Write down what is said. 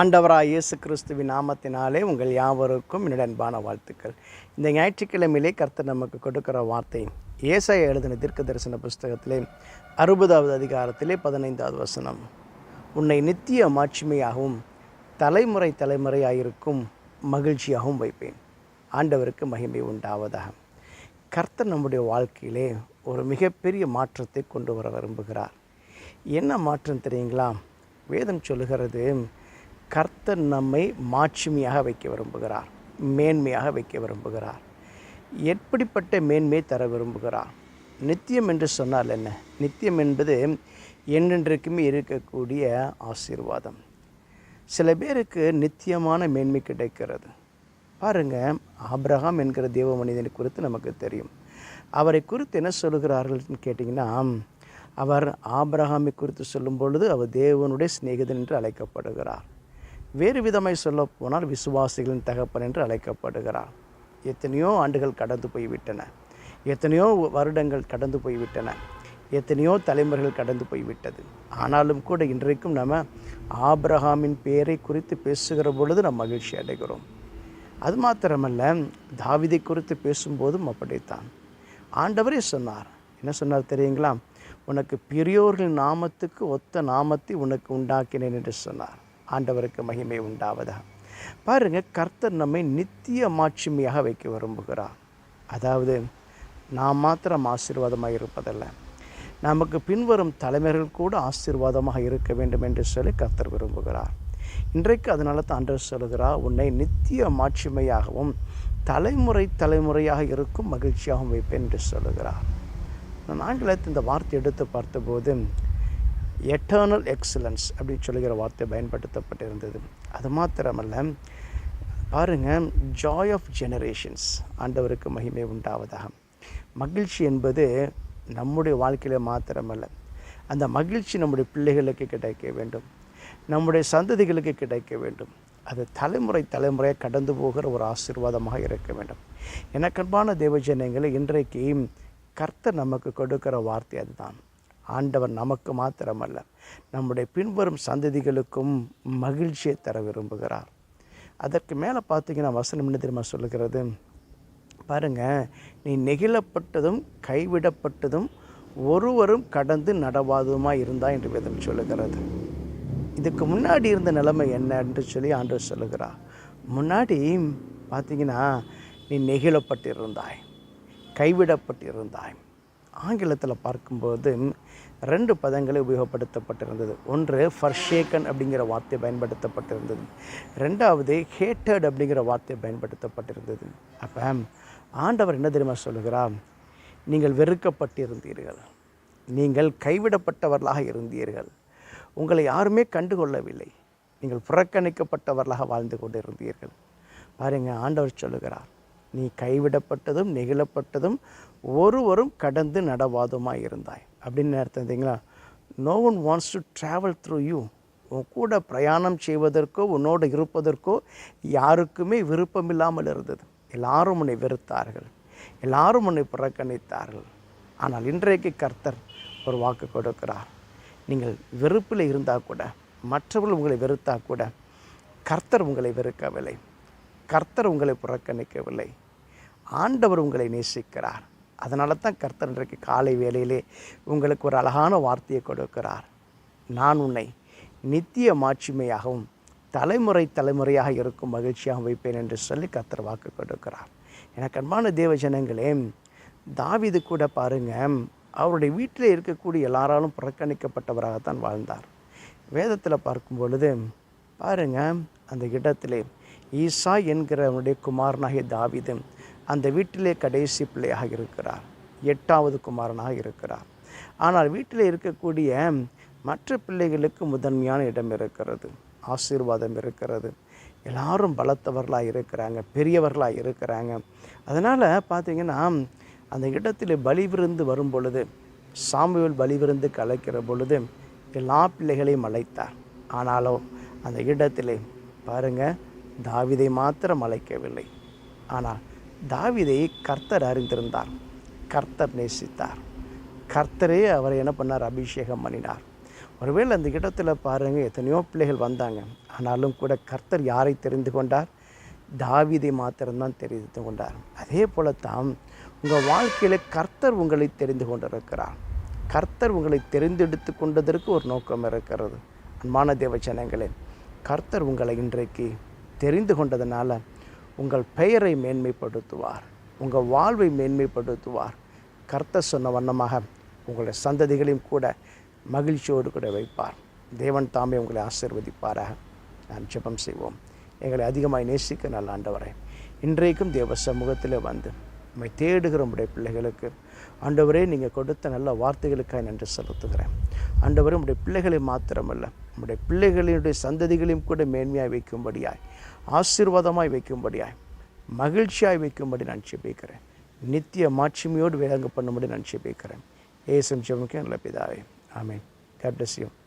ஆண்டவராக இயேசு கிறிஸ்துவின் நாமத்தினாலே உங்கள் யாவருக்கும் என்னுடைய அன்பான வாழ்த்துக்கள். இந்த ஞாயிற்றுக்கிழமையிலே கர்த்தர் நமக்கு கொடுக்கிற வார்த்தை ஏசாய எழுதின தீர்க்க தரிசன புஸ்தகத்திலே அறுபதாவது அதிகாரத்திலே பதினைந்தாவது வசனம். உன்னை நித்திய மாட்சிமையாகவும் தலைமுறை தலைமுறையாயிருக்கும் மகிழ்ச்சியாகவும் வைப்பேன். ஆண்டவருக்கு மகிமை உண்டாவதாக. கர்த்தர் நம்முடைய வாழ்க்கையிலே ஒரு மிகப்பெரிய மாற்றத்தை கொண்டு வர விரும்புகிறார். என்ன மாற்றம் தெரியுங்களா? வேதம் சொல்லுகிறது கர்த்தர் நம்மை மாட்சிமையாக வைக்க விரும்புகிறார் மேன்மையாக வைக்க விரும்புகிறார். எப்படிப்பட்ட மேன்மையை தர விரும்புகிறார்? நித்தியம் என்று சொன்னால் என்ன? நித்தியம் என்பது என்றென்றைக்குமே இருக்கக்கூடிய ஆசீர்வாதம். சில பேருக்கு நித்தியமான மேன்மை கிடைக்கிறது. பாருங்கள் ஆப்ரஹாம் என்கிற தேவ மனிதனை குறித்து நமக்கு தெரியும். அவரை குறித்து என்ன சொல்கிறார்கள்னு கேட்டிங்கன்னா அவர் ஆப்ரஹாமை குறித்து சொல்லும் பொழுது அவர் தேவனுடைய சிநேகிதன் என்று அழைக்கப்படுகிறார். வேறு விதமாய் சொல்லப்போனால் விசுவாசிகளின் தகப்பன் என்று அழைக்கப்படுகிறார். எத்தனையோ ஆண்டுகள் கடந்து போய்விட்டன. எத்தனையோ வருடங்கள் கடந்து போய்விட்டன. எத்தனையோ தலைமுறைகள் கடந்து போய்விட்டது. ஆனாலும் கூட இன்றைக்கும் நம்ம ஆப்ரஹாமின் பெயரை குறித்து பேசுகிற பொழுது நாம் மகிழ்ச்சி அடைகிறோம். அது மாத்திரமல்ல தாவிதை குறித்து பேசும்போதும் அப்படித்தான். ஆண்டவரே சொன்னார். என்ன சொன்னார் தெரியுங்களா? உனக்கு பெரியோர்கள் நாமத்துக்கு ஒத்த நாமத்தை உனக்கு உண்டாக்கினேன் என்று சொன்னார். ஆண்டவருக்கு மகிமை உண்டாவதா பாருங்கள் கர்த்தர் நம்மை நித்திய மாட்சிமையாக வைக்க விரும்புகிறார். அதாவது நாம் மாத்திரம் ஆசீர்வாதமாக இருப்பதல்ல. நமக்கு பின்வரும் தலைமைகள் கூட ஆசீர்வாதமாக இருக்க வேண்டும் என்று சொல்லி கர்த்தர் விரும்புகிறார். இன்றைக்கு அதனால தான் அன்று சொல்கிறார் உன்னை நித்திய மாட்சிமையாகவும் தலைமுறை தலைமுறையாக இருக்கும் மகிழ்ச்சியாகவும் வைப்பேன் என்று சொல்லுகிறார். நான் ஆங்கிலத்தில் இந்த வார்த்தை எடுத்து பார்த்தபோது எட்டர்னல் எக்ஸலன்ஸ் அப்படின்னு சொல்லுகிற வார்த்தை பயன்படுத்தப்பட்டிருந்தது. அது மாத்திரமல்ல பாருங்கள் ஜாய் ஆஃப் ஜெனரேஷன்ஸ் ஆண்டவருக்கு மகிமை உண்டாவதாக. மகிழ்ச்சி என்பது நம்முடைய வாழ்க்கையில் மாத்திரமல்ல அந்த மகிழ்ச்சி நம்முடைய பிள்ளைகளுக்கு கிடைக்க வேண்டும் நம்முடைய சந்ததிகளுக்கு கிடைக்க வேண்டும். அது தலைமுறை தலைமுறையாக கடந்து போகிற ஒரு ஆசீர்வாதமாக இருக்க வேண்டும். எனக்கன்பான தேவஜனங்களை இன்றைக்கு கர்த்தர் நமக்கு கொடுக்கிற வார்த்தை அதுதான். ஆண்டவர் நமக்கு மாத்திரமல்ல நம்முடைய பின்வரும் சந்ததிகளுக்கும் மகிழ்ச்சியை தர விரும்புகிறார். அதற்கு மேலே பார்த்தீங்கன்னா வசனம் என்ன தெரியுமா சொல்லுகிறது? பாருங்கள் நீ நெகிழப்பட்டதும் கைவிடப்பட்டதும் ஒருவரும் கடந்து நடவாதுமா இருந்தா என்று வேதம் சொல்லுகிறது. இதுக்கு முன்னாடி இருந்த நிலைமை என்ன என்று சொல்லி ஆண்டவர் சொல்லுகிறார். முன்னாடி பார்த்தீங்கன்னா நீ நெகிழப்பட்டிருந்தாய் கைவிடப்பட்டிருந்தாய். ஆங்கிலத்தில் பார்க்கும்போது ரெண்டு பதங்களை உபயோகப்படுத்தப்பட்டிருந்தது. ஒன்று ஃபர்ஷேக்கன் அப்படிங்கிற வார்த்தை பயன்படுத்தப்பட்டிருந்தது. ரெண்டாவது ஹேட்டட் அப்படிங்கிற வார்த்தை பயன்படுத்தப்பட்டிருந்தது. அப்போ ஆண்டவர் என்ன தெரியுமா சொல்கிறார் நீங்கள் வெறுக்கப்பட்டிருந்தீர்கள். நீங்கள் கைவிடப்பட்டவர்களாக இருந்தீர்கள். உங்களை யாருமே கண்டுகொள்ளவில்லை. நீங்கள் புறக்கணிக்கப்பட்டவர்களாக வாழ்ந்து கொண்டிருந்தீர்கள். பாருங்கள் ஆண்டவர் சொல்லுகிறார். நீ கைவிடப்பட்டதும் நெகிழப்பட்டதும் ஒருவரும் கடந்து நடவாதுமாக இருந்தாய். அப்படின்னு அர்த்தம் தெரியுங்களா no one wants to travel through you உன் கூட பிரயாணம் செய்வதற்கோ உன்னோடு இருப்பதற்கோ யாருக்குமே விருப்பம் இல்லாமல் இருந்தது. எல்லாரும் உன்னை வெறுத்தார்கள். எல்லாரும் உன்னை புறக்கணித்தார்கள். ஆனால் இன்றைக்கு கர்த்தர் ஒரு வாக்கு கொடுக்கிறார். நீங்கள் வெறுப்பில் இருந்தால் கூட மற்றவர்கள் உங்களை வெறுத்தால் கூட கர்த்தர் உங்களை வெறுக்கவில்லை. கர்த்தர் உங்களை புறக்கணிக்கவில்லை. ஆண்டவர் உங்களை நேசிக்கிறார். அதனால தான் கர்த்தர் இன்றைக்கு காலை வேளையிலே உங்களுக்கு ஒரு அழகான வார்த்தையை கொடுக்கிறார். நான் உன்னை நித்திய மாட்சிமையாகவும் தலைமுறை தலைமுறையாக இருக்கும் மகிழ்ச்சியாகவும் வைப்பேன் என்று சொல்லி கர்த்தர் வாக்கு கொடுக்கிறார். எனக்கு அன்பான தேவ ஜனங்களே தாவிது கூட பாருங்கள் அவருடைய வீட்டில் இருக்கக்கூடிய எல்லாராலும் புறக்கணிக்கப்பட்டவராகத்தான் வாழ்ந்தார். வேதத்தில் பார்க்கும் பொழுது பாருங்கள் அந்த இடத்திலே ஈசா என்கிறவனுடைய குமாரனாகிய தாவிது அந்த வீட்டிலே கடைசி பிள்ளையாக இருக்கிறார். எட்டாவது குமாரனாக இருக்கிறார். ஆனால் வீட்டில் இருக்கக்கூடிய மற்ற பிள்ளைகளுக்கு முதன்மையான இடம் இருக்கிறது. ஆசீர்வாதம் இருக்கிறது. எல்லாரும் பலத்தவர்களாக இருக்கிறாங்க பெரியவர்களாக இருக்கிறாங்க. அதனால் பார்த்திங்கன்னா அந்த இடத்துல பலி விருந்து வரும் பொழுது சாமுவேல் பலி விருந்து கலைக்கிற பொழுது எல்லா பிள்ளைகளையும் அழைத்தார். ஆனாலும் அந்த இடத்திலே பாருங்கள் தாவிதை மாத்திரம் அழைக்கவில்லை. ஆனால் தாவிதை கர்த்தர் அறிந்திருந்தார். கர்த்தர் நேசித்தார். கர்த்தரே அவரை என்ன பண்ணார்? அபிஷேகம் பண்ணினார். ஒருவேளை அந்த இடத்துல பாருங்கள் எத்தனையோ பிள்ளைகள் வந்தாங்க. ஆனாலும் கூட கர்த்தர் யாரை தெரிந்து கொண்டார்? தாவிதை மாத்திரம்தான் தெரிந்து கொண்டார். அதே போல தான் உங்கள் வாழ்க்கையில் கர்த்தர் உங்களை தெரிந்து கொண்டிருக்கிறார். கர்த்தர் உங்களை தெரிந்தெடுத்து கொண்டதற்கு ஒரு நோக்கம் இருக்கிறது. அன்பான தேவ ஜனங்களே கர்த்தர் உங்களை இன்றைக்கு தெரிந்து கொண்டதனால் உங்கள் பெயரை மேன்மைப்படுத்துவார் உங்கள் வாழ்வை மேன்மைப்படுத்துவார். கர்த்த சொன்ன வண்ணமாக உங்களுடைய சந்ததிகளையும் கூட மகிழ்ச்சியோடு கூட வைப்பார். தேவன் தாமே உங்களை ஆசீர்வதிப்பாராக. நான் ஜெபம் செய்வோம். எங்களை அதிகமாக நேசிக்க நல்ல ஆண்டவரே இன்றைக்கும் தேவ சமூகத்தில் வந்து நம்மை தேடுகிற உடைய பிள்ளைகளுக்கு ஆண்டவரே நீங்கள் கொடுத்த நல்ல வார்த்தைகளுக்காக நன்றி செலுத்துகிறேன். ஆண்டவரே உடைய பிள்ளைகளை மாத்திரமல்ல உடைய பிள்ளைகளினுடைய சந்ததிகளையும் கூட மேன்மையாக வைக்கும்படியாய் ஆசீர்வாதமாய் வைக்கும்படியாய் மகிழ்ச்சியாய் வைக்கும்படி நான் பேக்கிறேன் நித்திய மாட்சிமையோடு விளங்க பண்ணும்படி நான் பேக்கிறேன் ஏசம் ஜெபமுக்கு நல்ல பிதாவே. ஆமென். God bless